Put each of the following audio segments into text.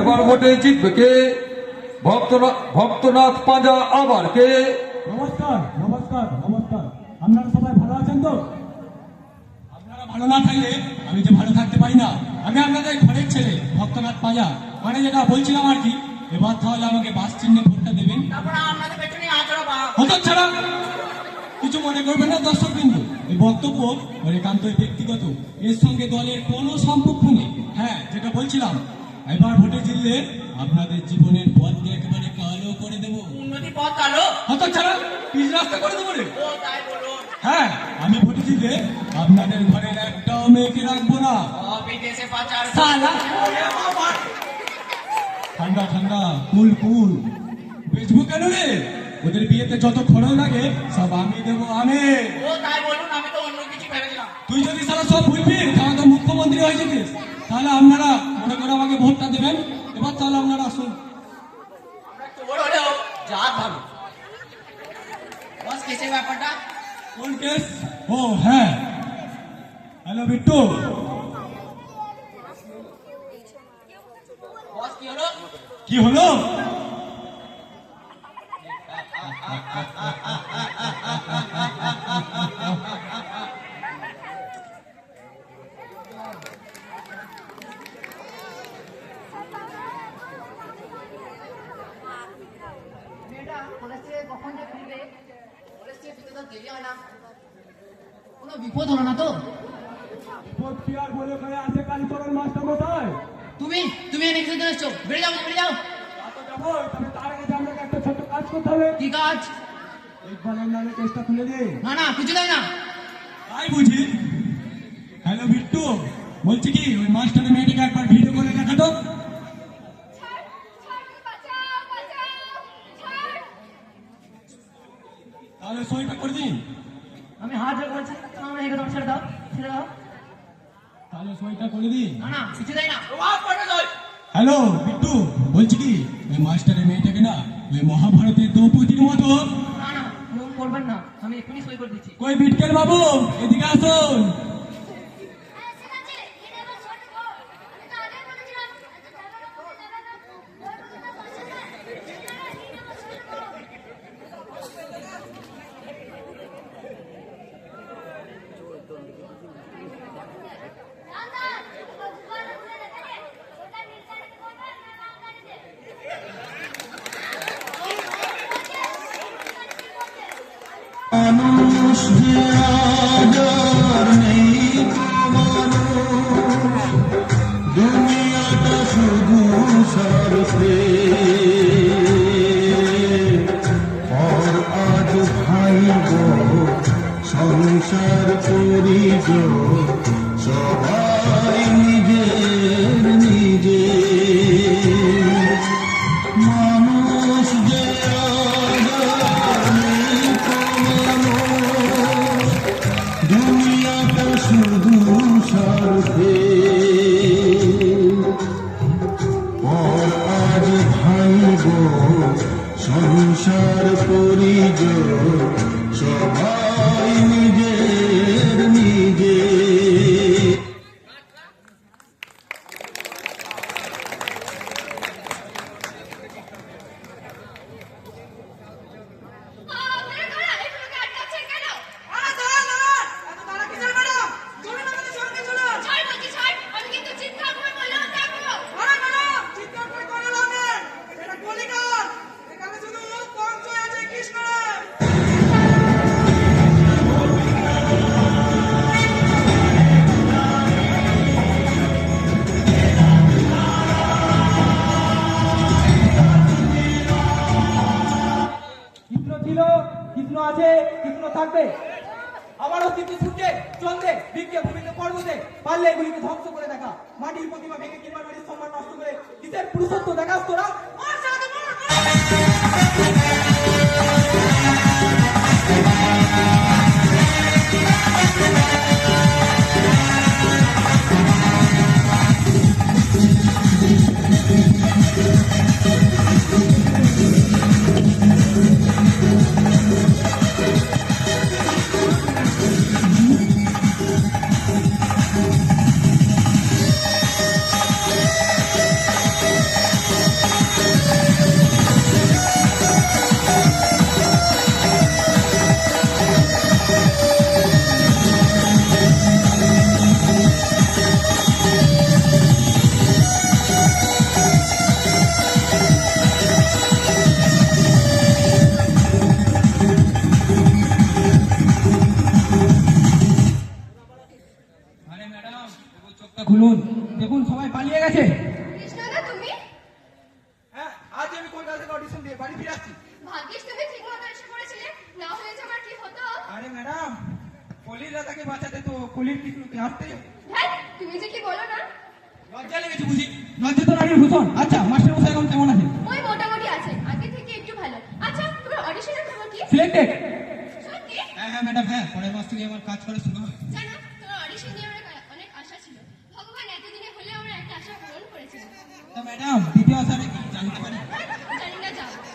এবার ভোটে জিতবে কে? ভক্তনাথ ভক্তনাথ পাঁজা আবার কে? নমস্কার নমস্কার নমস্কার। আপনারা সবাই ভালো আছেন তো? আপনারা ভালো না থাকলে আমি যে ভালো থাকতে পারি না। আমি আপনাদের ঘরের ছেলে ভক্তনাথ পাজা। মানে যেটা বলছিলাম আর কি এবার তাহলে আমাকে বাস চিহ্নে ভোটটা দেবেন। তারপরে আপনাদের পেছনে আচরো বা হতো ছাড়া কিছু মনে করবেন না দর্শক বিন্দু এই বক্তব্য ওর একান্ত ব্যক্তিগত। এর সঙ্গে দলের কোনো সম্পর্ক নেই। হ্যাঁ যেটা বলছিলাম এবার ভোটে জিতলে আপনাদের জীবনের পথকে একেবারে কালো করে দেবো। উন্নতি পথ কালো। হতো ছাড়া পিচ রাস্তা করে দেবো রে। ও তাই বলো হ্যাঁ আমি ভোটে জিতলে আপনাদের ঘরের একটাও মেয়েকে রাখব না। বিদেশে পাচার। সালা। ঠান্ডা ঠান্ডা কুল কুল। বেচবো কেন রে? ওদের বিয়েতে যত খরচ লাগে সব আমি দেবো আমি ও তাই বলুন আমি তো অন্য কিছু ভেবেছিলাম তুই যদি সারা সব ভুলবি মুখ্যমন্ত্রী তাহলে আপনারা মনে করে আমাকে ভোটটা দেবেন। এবার তাহলে আপনারা আসুন। কোন কেস ও হ্যাঁ। হ্যালো বিট্টু কি হলো কি হলো মেয়েটা কলেজ থেকে কখন যে ফিরবে কলেজ থেকে ফিরতে তো দেরি হয় না কোনো বিপদ হলো না তো? আর বলে করে আছে কালীচরণ মাস্টার মশাই? তুমি তুমি এনে খেতে এসছো। বেড়ে যাও বেড়ে যাও। যাব তবে তার আগে আমাকে একটা ছোট্ট কাজ করতে হবে। কি কাজ? ইকবালের নামে কেসটা খুলে দে। না না কিছু দেয় না। তাই বুঝি? হ্যালো বিট্টু। বলছি কি ওই মাস্টারের মেয়েটাকে একবার ভিডিও করে দেখা তো তাহলে সইটা করে দিন। আমি হাত জোর করছি আমার এখানে ছেড়ে দাও ছেড়ে দাও। তাহলে সইটা করে দিন। না না কিছু দেয় না। ওয়াও করে দাও হ্যালো বিট্টু বলছি কি ওই মাস্টারের মেয়েটাকে না ওই মহাভারতের দ্রৌপদীর মতো। না না করবেন না আমি এক্ষুনি সই করে দিচ্ছি। কই বিটকেল বাবু এদিকে আসুন। ছিল কৃষ্ণ আছে কৃষ্ণ থাকবে? আবারও কিন্তু সূর্যে, চন্দ্রে, বিজ্ঞে, ভূমিতে, পর্বতে। পারলে এগুলিকে ধ্বংস করে দেখা। মাটির প্রতিমা ভেঙে কিংবা নারীর সম্মান নষ্ট করে কিসের পুরুষত্ব দেখাস তোরা? শুনুন দেখুন সবাই পালিয়ে গেছে। কৃষ্ণদা তুমি? হ্যাঁ আজ আমি কলকাতা থেকে অডিশন দিয়ে বাড়ি ফিরে আসছি। ভাগ্যিস তুমি ঠিক এসে পড়েছিলে। না হলে যে আমার কি হতো? আরে ম্যাডাম কলির দাদাকে বাঁচাতে তো কলির কৃষ্ণকে আসতে হ্যাঁ তুমি যে কি বলো না? লজ্জা লেগেছে বুঝি। লজ্জা তো ভূষণ। আচ্ছা মাস্টার মশাই এখন কেমন আছে ওই মোটামুটি আছে আগে থেকে একটু ভালো। আচ্ছা তোমার অডিশনের খবর কি? সিলেক্টেড সত্যি? হ্যাঁ হ্যাঁ ম্যাডাম হ্যাঁ পরের মাস থেকে আমার কাজ করা শুরু হবে। জানো তোমার অডিশন নিয়ে আমার অনেক আশা ছিল ভগবান এতদিনে হলে আমার একটা আশা পূরণ করেছিল তো ম্যাডাম দ্বিতীয় আসারে কি জানতে পারি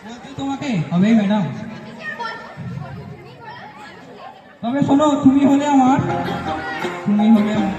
বলছি তোমাকে হবেই ম্যাডাম তবে শোনো তুমি হলে আমার তুমি হলে আমার